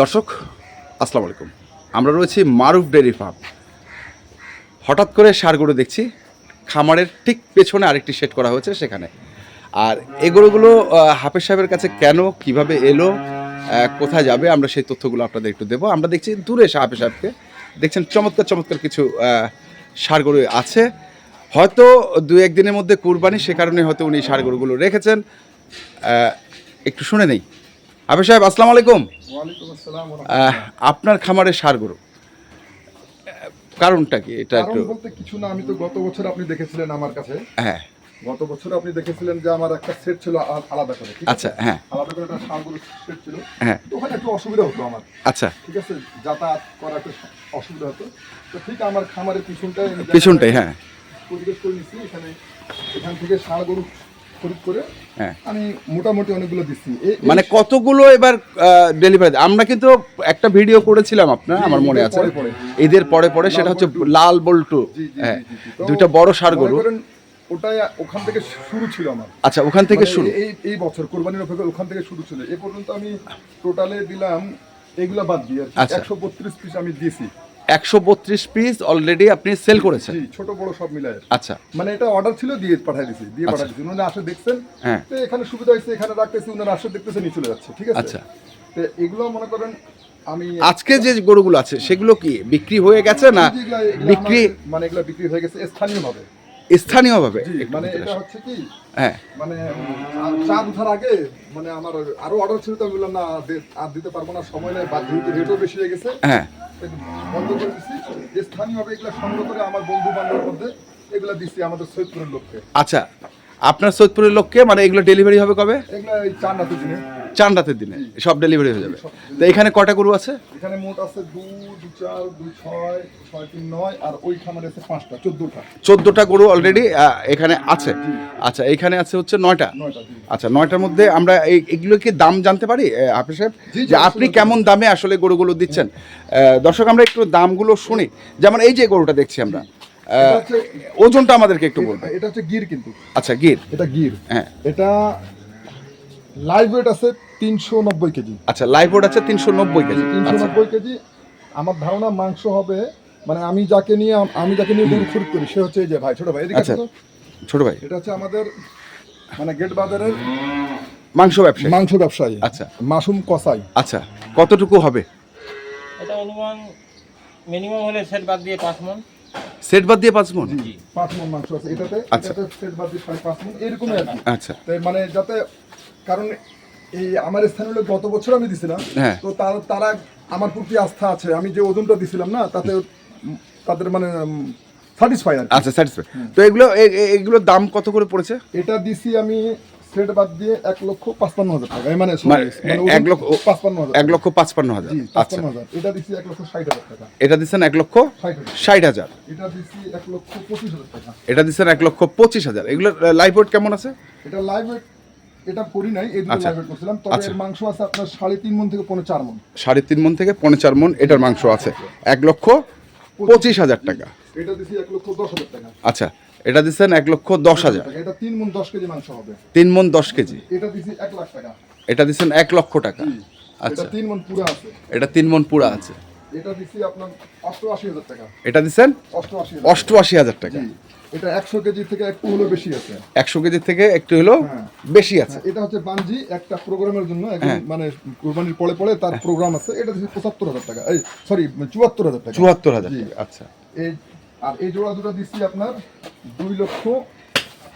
দর্শক আসসালামু আলাইকুম। আমরা রয়েছি মারুফ ডেয়ারি ফার্ম। হঠাৎ করে সার গরু দেখছি খামারের ঠিক পেছনে আরেকটি সেট করা হয়েছে সেখানে। আর আহ, হাফেজ সাহেবের কাছে কেন কীভাবে এলো কোথায় যাবে আমরা সেই তথ্যগুলো আপনাদের একটু দেবো। আমরা দেখছি দূরে হাফেজ সাহেবকে। দেখছেন চমৎকার চমৎকার কিছু আহ, ষাঁড় গরু আছে। হয়তো দু একদিনের মধ্যে কুরবানি সে কারণে হয়তো উনি ষাঁড় গরুগুলো রেখেছেন। একটু শুনে নেই। হাফেজ সাহেব আসসালামু আলাইকুম। আপনার খামারে সার গরু। কারণটা কি? এটা একটু বলতে কিছু না আমি তো গত বছর আপনি দেখেছিলেন আমার কাছে। হ্যাঁ। গত বছর আপনি দেখেছিলেন যে আমার একটা সেট ছিল আলাদা করে আচ্ছা হ্যাঁ। আলাদা করে একটা সারগুলো সেট ছিল। হ্যাঁ। তো ওখানে একটু অসুবিধা হতো আমার। আচ্ছা। ঠিক আছে? যাতায়াত করা একটু অসুবিধা হতো। তো ঠিক আমার খামারের পিছনটায় আমি পিছনটাই হ্যাঁ। পরিবেশ করে নিচ্ছি এখানে এখান থেকে ষাঁড় গরু খরিদ করে হ্যাঁ। আমি মোটামুটি অনেকগুলো দিচ্ছি। মানে কতগুলো এবার ডেলিভারি আমরা কিন্তু একটা ভিডিও করেছিলাম আপনার আমার মনে আছে। পরে। পরে। পরে সেটা হচ্ছে লাল বল্টু। হ্যাঁ। দুইটা বড় সার গরু। ওটাই ওখান থেকে শুরু ছিল আমার। আচ্ছা ওখান থেকে মানে শুরু। এই এই বছর কোরবানির অপেক্ষা ওখান থেকে শুরু ছিল। এ পর্যন্ত আমি টোটালে দিলাম এগুলা বাদ দিয়ে আচ্ছা। একশো বত্রিশ পিস আমি দিয়েছি। একশো বত্রিশ পিস অলরেডি আপনি সেল করেছেন। ছোট বড় সব মিলায় আচ্ছা। মানে এটা অর্ডার ছিল দিয়ে পাঠিয়ে দিয়েছি দিয়ে আচ্ছা। পাঠিয়ে দিয়েছি উনারা আসে দেখছেন হ্যাঁ। এখানে সুবিধা হয়েছে এখানে রাখতেছি উনারা আসে দেখতেছে নিয়ে চলে যাচ্ছে ঠিক আছে? আচ্ছা। তো এগুলো মনে করেন আমি আজকে যে গরুগুলো আছে সেগুলো কি বিক্রি হয়ে গেছে না বিক্রি মানে এগুলো বিক্রি হয়ে গেছে স্থানীয়ভাবে। স্থানীয়ভাবে? মানে এটা হচ্ছে কি হ্যাঁ। মানে চাঁদ ওঠার আগে মানে আমার আরও অর্ডার ছিল তো আমি বললাম না আর দিতে পারব না সময় নেই বা যেহেতু রেটও বেশি হয়ে গেছে। হ্যাঁ। বন্ধ করে দিচ্ছি স্থানীয়ভাবে এগুলো সংগ্রহ করে আমার বন্ধু বান্ধবের মধ্যে এগুলো দিচ্ছি আমাদের সৈয়দপুরের লোককে। আচ্ছা আপনার সৈয়দপুরের লোককে মানে এগুলো ডেলিভারি হবে কবে? এগুলো চার না দিনে। চান রাতের দিনে সব ডেলিভারি হয়ে যাবে। তো এখানে কটা গরু আছে? এখানে মোট আছে দু দু চার দুই ছয় ছয় তিন নয় আর ওই খামারে আছে পাঁচটা চোদ্দটা। চোদ্দটা গরু অলরেডি এখানে আছে? আচ্ছা এখানে আছে হচ্ছে নয়টা? আচ্ছা নয়টার মধ্যে আমরা এই- এগুলো কি দাম জানতে পারি হাফিজ সাহেব? যে আপনি কেমন দামে আসলে গরুগুলো দিচ্ছেন? দর্শক আমরা একটু দামগুলো শুনি। যেমন এই যে গরুটা দেখছি আমরা ওজনটা আমাদেরকে একটু বলবেন। এটা হচ্ছে গির কিন্তু। আচ্ছা গির। এটা গির। হ্যাঁ। এটা লাইভ ওয়েট আছে তিনশো নব্বই কেজি। আচ্ছা লাইভ ওড আছে তিনশো নব্বই কেজি। তিনশো আচ্ছা। নব্বই কেজি। আমার ধারণা মাংস হবে মানে আমি যাকে নিয়ে আমি যাকে নিয়ে গরু খরিদ করি সে হচ্ছে এই যে ভাই ছোট ভাই। এদিকে আচ্ছা। ছোট ভাই। এটা হচ্ছে আমাদের মানে গেট বাজারের মাংস ব্যবসায়ী। মাংস ব্যবসায়ী। আচ্ছা। মাসুম কসাই। আচ্ছা কতটুকু হবে? এটা অনুমান মিনিমাম হলে সেট বাদ দিয়ে পাঁচ মন সেট বাদ দিয়ে পাঁচ মন জি। পাঁচ মন মাংস আছে। এটাতে আচ্ছা। এটাতে সেট বাদ দিয়ে পাঁচ মন এরকমই আর আচ্ছা। তাই মানে যাতে কারণ এই আমার স্থানীয় লোক গত বছর আমি দিছিলাম। হ্যাঁ। তো তার তারা আমার প্রতি আস্থা আছে। আমি যে ওজনটা দিছিলাম না তাতে তাদের মানে স্যাটিসফাই আচ্ছা স্যাটিসফাই তো এগুলো এ- এ- এগুলোর দাম কত করে পড়েছে? এটা দিছি আমি সেট বাদ দিয়ে এক লক্ষ পাঁচপান্ন হাজার টাকা। মানে মানে মানে এক লক্ষ পাঁচপান্ন হাজার এক লক্ষ পাঁচপান্ন হাজার। আচ্ছা। এটা দিছি এক লক্ষ ষাট হাজার টাকা। এটা দিচ্ছেন এক লক্ষ ষাট হাজার। এটা দিছি এক লক্ষ পঁচিশ হাজার টাকা। এটা দিচ্ছেন এক লক্ষ পঁচিশ হাজার। এগুলোর লাইভ ওয়েট কেমন আছে? এটা লাইভ এটা করি নাই এই দুটো আচ্ছা। লাইভ করছিলাম। তবে আচ্ছা। এর মাংস আছে আপনার সাড়ে তিন মন থেকে পনেরো চার মন সাড়ে তিন মন থেকে পনেরো চার মন এটার মাংস আছে। এক লক্ষ পঁচিশ হাজার টাকা। এটা দিছি এক লক্ষ দশ হাজার টাকা। আচ্ছা এটা দিচ্ছেন এক লক্ষ দশ হাজার। এটা তিন মন দশ কেজি মাংস হবে। তিন মন দশ কেজি। এটা দিছি এক লাখ টাকা। এটা দিচ্ছেন এক লক্ষ টাকা। আচ্ছা। তিন মন পুরো আছে। এটা তিন মন পুরা আছে। এটা দিছি আপনার অষ্টআশি হাজার টাকা। এটা দিচ্ছেন? অষ্টআশি হাজার অষ্টআশি হাজার টাকা। জি। এটা একশো কেজি থেকে একটু হলো বেশি আছে। একশো কেজি থেকে একটু হলো হ্যাঁ। বেশি আছে। এটা হচ্ছে বানজি একটা প্রোগ্রামের জন্য হ্যাঁ। মানে কুরবানির পরে পরে তার প্রোগ্রাম আছে। এটা দিচ্ছে পঁচাত্তর হাজার টাকা। এই সরি চুয়াত্তর হাজার টাকা। চুয়াত্তর হাজার। টাকা আচ্ছা। এই আর এই জোড়া দুটো দিচ্ছি আপনার দুই লক্ষ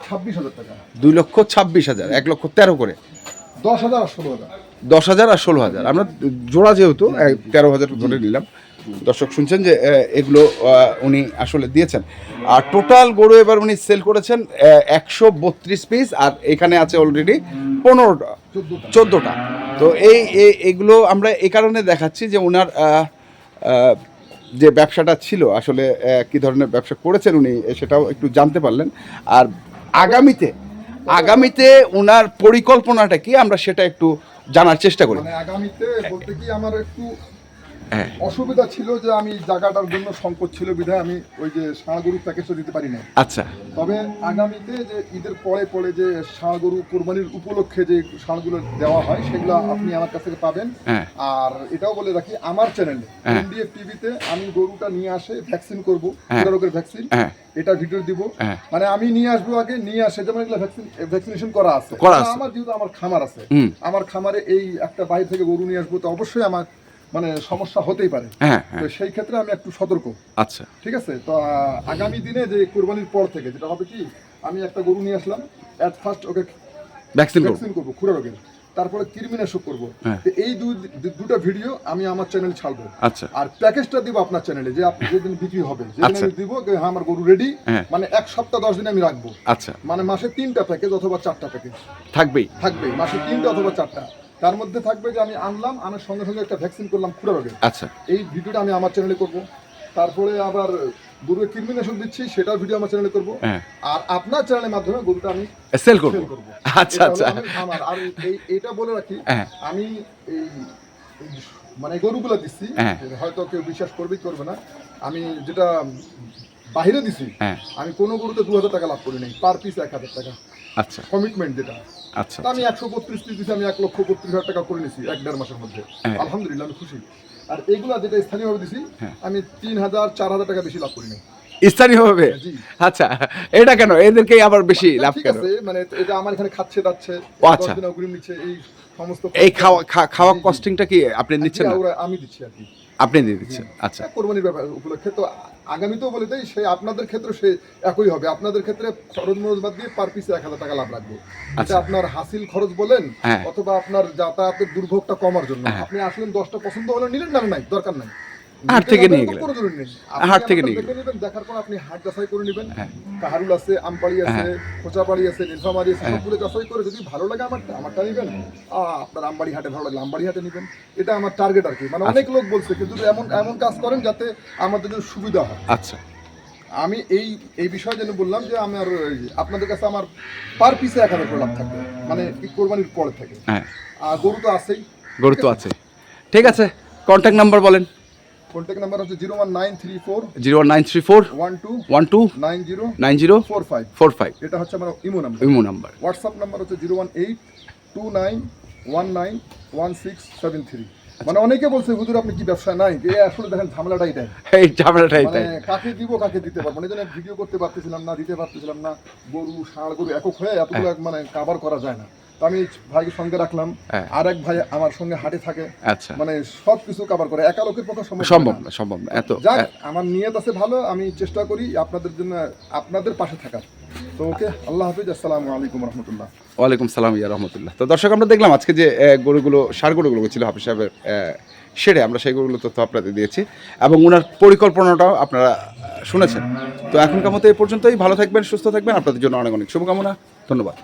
ছাব্বিশ হাজার টাকা। দুই লক্ষ ছাব্বিশ হাজার এক লক্ষ তেরো করে। দশ হাজার আর হাজার দশ হাজার আর ষোলো হাজার। আমরা জোড়া যেহেতু তেরো হাজার ধরে নিলাম। দর্শক শুনছেন যে এগুলো উনি আসলে দিয়েছেন। আর টোটাল গরু এবার উনি সেল করেছেন একশো বত্রিশ পিস আর এখানে আছে অলরেডি পনেরোটা চোদ্দোটা। তো এই এগুলো আমরা এই কারণে দেখাচ্ছি যে ওনার যে ব্যবসাটা ছিল আসলে কি ধরনের ব্যবসা করেছেন উনি সেটাও একটু জানতে পারলেন। আর আগামীতে আগামীতে ওনার পরিকল্পনাটা কি আমরা সেটা একটু জানার চেষ্টা করি মানে আগামীতে বলতে কি আমার একটু। অসুবিধা ছিল যে আমি জায়গাটার জন্য সংকট ছিল বিধায় আমি ওই যে ষাঁড় গরুর প্যাকেজটা দিতে পারি না আচ্ছা। তবে আগামীতে যে ঈদের পরে পরে যে ষাঁড় গরু কোরবানির উপলক্ষে যে ষাঁড়গুলো দেওয়া হয় সেগুলো আপনি আমার কাছ থেকে পাবেন। হ্যাঁ। আর এটাও বলে রাখি আমার চ্যানেলে হ্যাঁ। এনডিএফ টিভিতে আমি গরুটা নিয়ে আসে ভ্যাকসিন করব হ্যাঁ। রোগের ভ্যাকসিন হ্যাঁ। এটা ভিডিও দিব। হ্যাঁ। মানে আমি নিয়ে আসব আগে নিয়ে আসে যেমন এগুলো ভ্যাকসিন ভ্যাকসিনেশন করা আছে। আমার যেহেতু আমার খামার আছে আমার খামারে এই একটা বাইরে থেকে গরু নিয়ে আসব তো অবশ্যই আমার মানে সমস্যা হতেই পারে। হ্যাঁ তো হ্যাঁ সেই ক্ষেত্রে আমি একটু সতর্ক। আচ্ছা। ঠিক আছে? তো আগামী দিনে যে কোরবানির পর থেকে যেটা হবে কি আমি একটা গরু নিয়ে আসলাম অ্যাট ফার্স্ট ওকে ভ্যাকসিন করব। ভ্যাকসিন করব খুরা রোগের। তারপরে কৃমিনাশক করব। হ্যাঁ। তো এই দুই দুটো ভিডিও আমি আমার চ্যানেলে ছাড়বো। আচ্ছা। আর প্যাকেজটা দিব আপনার চ্যানেলে যে আপনি যেদিন বিক্রি হবে। যেদিন আচ্ছা। আমি দিব যে হ্যাঁ আমার গরু রেডি। মানে এক সপ্তাহ দশ দিন আমি রাখব। আচ্ছা। মানে মাসে তিনটা প্যাকেজ অথবা চারটা প্যাকেজ থাকবেই। থাকবে মাসে তিনটা অথবা চারটা। তার মধ্যে থাকবে যে আমি আনলাম আনার সঙ্গে সঙ্গে একটা ভ্যাকসিন করলাম খুরা রোগের আচ্ছা। এই ভিডিওটা আমি আমার চ্যানেলে করব। তারপরে আবার গরুকে কৃমিনাশক দিচ্ছি সেটার ভিডিও আমার চ্যানেলে করব। হ্যাঁ। আর আপনার চ্যানেলের মাধ্যমে গরুটা আমি সেল করব। আচ্ছা আচ্ছা। আমার আর এই এটা বলে রাখি হ্যাঁ। আমি এই মানে গরুগুলো দিচ্ছি হ্যাঁ। হয়তো কেউ বিশ্বাস করবে করবে না। আমি যেটা বাইরে দিছি আমি কোনো গরুতে দু হাজার টাকা লাভ করি নাই পার পিস এক হাজার টাকা। আচ্ছা। কমিটমেন্ট যেটা। আচ্ছা আমি একশো বত্রিশ দিছি আমি এক লক্ষ বত্রিশ হাজার টাকা করে নিছি এক দেড় মাসের মধ্যে। হ্যাঁ। আলহামদুলিল্লাহ আমি খুশি। আর এগুলা যেটা স্থানীয়ভাবে দিছি হ্যাঁ। আমি তিন হাজার চার হাজার টাকা বেশি লাভ করি নাই। স্থানীয় হবে আচ্ছা এটা কেন? এদেরকেই আবার বেশি লাভ কেন? মানে এটা আমার এখানে খাচ্ছে যাচ্ছে ও, আচ্ছা। এই সমস্ত এই খাওয়া খাওয়া। কস্টিংটা কি আপনি নিচ্ছেন আমি দিচ্ছি আর কি। আপনি দিয়ে দিচ্ছেন আচ্ছা। কোরবানির ব্যাপার উপলক্ষে। তো আগামীতেও বলে দেয় সে আপনাদের ক্ষেত্রে সে একই হবে। আপনাদের ক্ষেত্রে খরচ মরচ বাদ দিয়ে পার পিসে এক হাজার টাকা লাভ রাখব। আচ্ছা। আপনার হাসিল খরচ বলেন হ্যাঁ। অথবা আপনার যাতায়াতের দুর্ভোগটা কমার জন্য। হ্যাঁ। আপনি আসলেন দশটা পছন্দ হলে নিলেন না নাই দরকার নাই। হাট থেকে নিয়ে গেলেন। হাট থেকে নিয়ে নেবেন, দেখার পর আপনি হাট যাচাই করে নেবেন। হ্যাঁ। কাহারুল আছে আমপাড়ি আছে হ্যাঁ। খোঁচাপাড়ি আছে নীলফামারি আছে সবগুলো যাচাই করে যদি ভালো লাগে আমারটা আমারটা নিবেন। আপনার আমবাড়ি হাটে ভালো লাগলে আমবাড়ি হাটে নিবেন। এটা আমার টার্গেট আর কি। মানে অনেক লোক বলছে কিন্তু এমন এমন কাজ করেন যাতে আমাদের জন্য সুবিধা হয়। আচ্ছা। আমি এই এই বিষয়ে যেন বললাম যে আমার আপনাদের কাছে আমার পার পিসে এক হাজার লাভ থাকবে। মানে কোরবানির পরে থেকে। হ্যাঁ। আর গরু তো আছেই। গরু তো আছে ঠিক আছে কন্ট্যাক্ট নাম্বার বলেন। কন্ট্যাক্ট নাম্বার হচ্ছে zero one nine three four zero nine three four one two one two nine zero nine zero four five four five এটা হচ্ছে আমার imo number. Imo number. WhatsApp number হচ্ছে zero one eight two nine one nine one six seven three মানে অনেকে বলছে হুজুর আপনি কি ব্যবসা নাই? যে আসলে দেখেন ঝামেলাটাই দেয়। এই ঝামেলাটাই মানে তাই কাকে দিব কাকে দিতে পারব না। এই জন্য ভিডিও করতে পারতেছিলাম না দিতে পারতেছিলাম না। গরু ষাঁড় গরু একক হয়ে এতগুলো মানে কাভার করা যায় না। আমি ভাইকে সঙ্গে রাখলাম। হ্যাঁ। আর এক ভাই আমার সঙ্গে হাটে থাকে। আচ্ছা। মানে সব কিছু কাভার করে। একা লোকের পক্ষে সম্ভব সম্ভব না। সম্ভব না। এত যাক আমার নিয়ত আছে ভালো আমি চেষ্টা করি আপনাদের জন্য আপনাদের পাশে থাকার। তো ওকে আল্লাহ হাফিজ আসসালামু আলাইকুম রহমতুল্লাহ। ওয়ালাইকুম সালাম ইয়া রহমতুল্লাহ। তো দর্শক আমরা দেখলাম আজকে যে গরুগুলো সার গরুগুলো ছিল হাফিজ সাহেবের সেরে আমরা সেই গরুগুলো তথ্য আপনাদের দিয়েছি এবং ওনার পরিকল্পনাটাও আপনারা শুনেছেন। তো এখনকার মতো এই পর্যন্তই। ভালো থাকবেন সুস্থ থাকবেন। আপনাদের জন্য অনেক অনেক শুভকামনা। ধন্যবাদ।